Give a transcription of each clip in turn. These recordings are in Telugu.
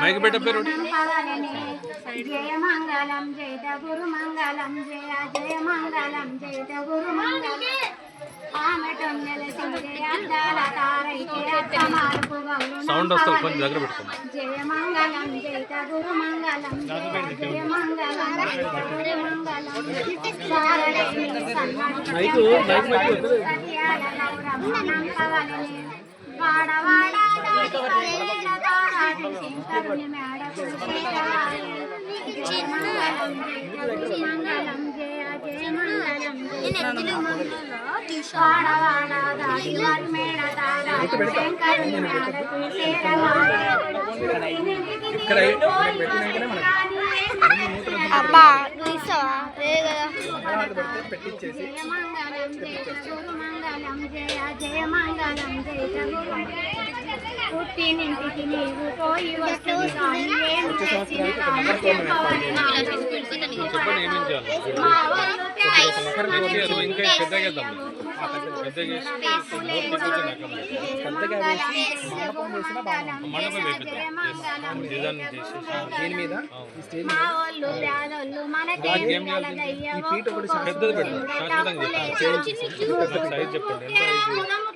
మైక్ పెట్ట పేరు జయ మంగళం జయ గురు మంగళం జయ జయ మంగళం జయ గురు మంగళం ఆమె టొన్నెల అందాల తారైతే అత్త సౌండ్ వస్తుంది కొంచెం దగ్గర పెట్టుకోండి. జయ మంగళం జయ గురు మంగళం జయ జయ మంగళం. జయ గురు మంగళం వాడవాడ మంగళం జయ జయ జయ మంగళం. వాడవాడ దాటి వారి ఇక్కడ అబ్బా కదా పెట్టించేసి జయ మంగళం జయ గురు మంగళం జయ జయ మంగళం జయ గురు పుట్టినింటికి నీవు పోయి వస్తుంది కానీ చేసిన మా వాళ్ళు ఇయర్ ఇంకా పెద్దగా చేద్దాం పెద్దగా చేసి పెద్దగా మండపం వేపిద్దాం. డిజైన్ చేసేసి దీని మీద? స్టేజ్ ఏం చేయాలి పెద్దది పెట్టండి. శాశ్వతంగా చెప్పండి సైజ్ చెప్పండి ఎంత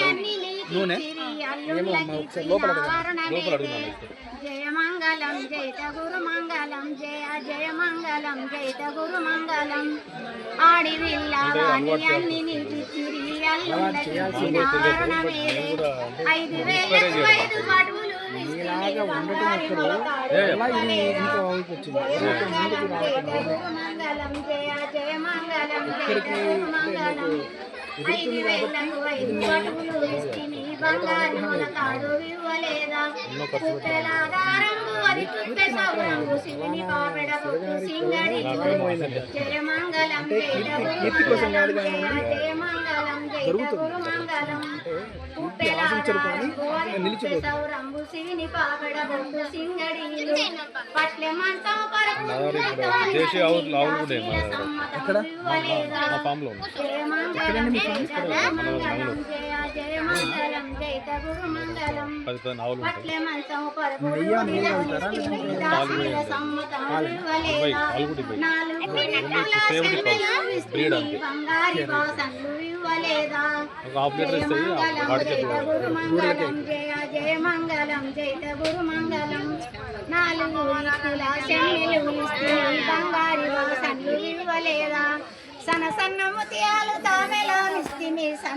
అన్ని నూనె? ఏమో అమ్మా, ఒకసారి లోపల అడగండి. జయ మంగళం జయ గురు మంగళం జయ జయ మంగళం జయ గురు మంగళం ఆడి విల్లవాణి అన్ని నిలిచిరి ఐదు వేలకు ఐదు పటువులు ఇలాగా ఉండటం అక్కడ అలా ఇది ఇంకో వచ్చింది? ఇస్తిని బంగారు మా పది పది ఉంటాయి. కొరకు దాసిన సమ్మతం ఇవ్వలేదా పాలు కూడా ఇవ్వాలి నాలుగు వాసనలు ఇవ్వలేదా ఒక హాఫ్ లీటర్ జయ ఇస్తాయి మంగళం వాడి జయ జయ మంగళం జయ గురు మంగళం నాలుగు బంగారి వాసనలు ఇవ్వలేదా? సన సన్న ముత్యాలు తామెలో సన్న